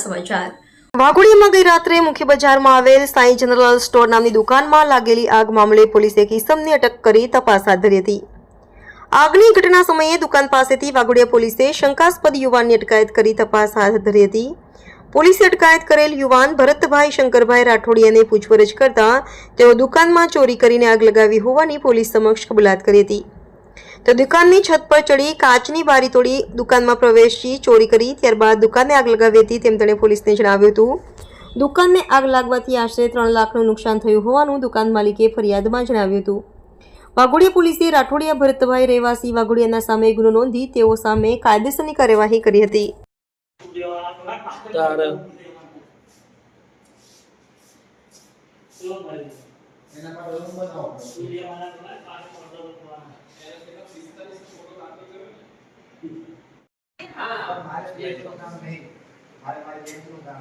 સમાચાર વાઘોડીયામાં ગઈ રાત્રે મુખ્ય બજારમાં આવેલ સાંઈ જનરલ સ્ટોર નામની દુકાનમાં લાગેલી આગ મામલે પોલીસે એક અટક કરી તપાસ હાથ ધરી હતી. આગની ઘટના સમયે દુકાન પાસેથી વાઘોડિયા પોલીસે શંકાસ્પદ યુવાનની અટકાયત કરી તપાસ હાથ ધરી હતી. પોલીસે અટકાયત કરેલ યુવાન ભરતભાઈ શંકરભાઈ રાઠોડિયાને પૂછપરછ કરતા તેઓ દુકાનમાં ચોરી કરીને આગ લગાવી હોવાની પોલીસ સમક્ષ કબૂલાત કરી હતી. તો દુકાનની છત પર ચડી કાચની બારી તોડી દુકાનમાં પ્રવેશી ચોરી કરી ત્યારબાદ દુકાનને આગ લગાવી હતી તેમ તેણે પોલીસને જણાવ્યું હતું. દુકાનને આગ લાગવાથી આશરે ત્રણ લાખનું નુકસાન થયું હોવાનું દુકાન માલિકે ફરિયાદમાં જણાવ્યું હતું. વાઘોડિયા પોલીસે રાઠોડિયા ભરતભાઈ રહેવાસી વાઘોડિયાના સામે ગુનો નોંધી તેઓ સામે કાયદેસરની કાર્યવાહી કરી હતી. એના చేసుకుంటాం మరి మరి చేసుకుంటాం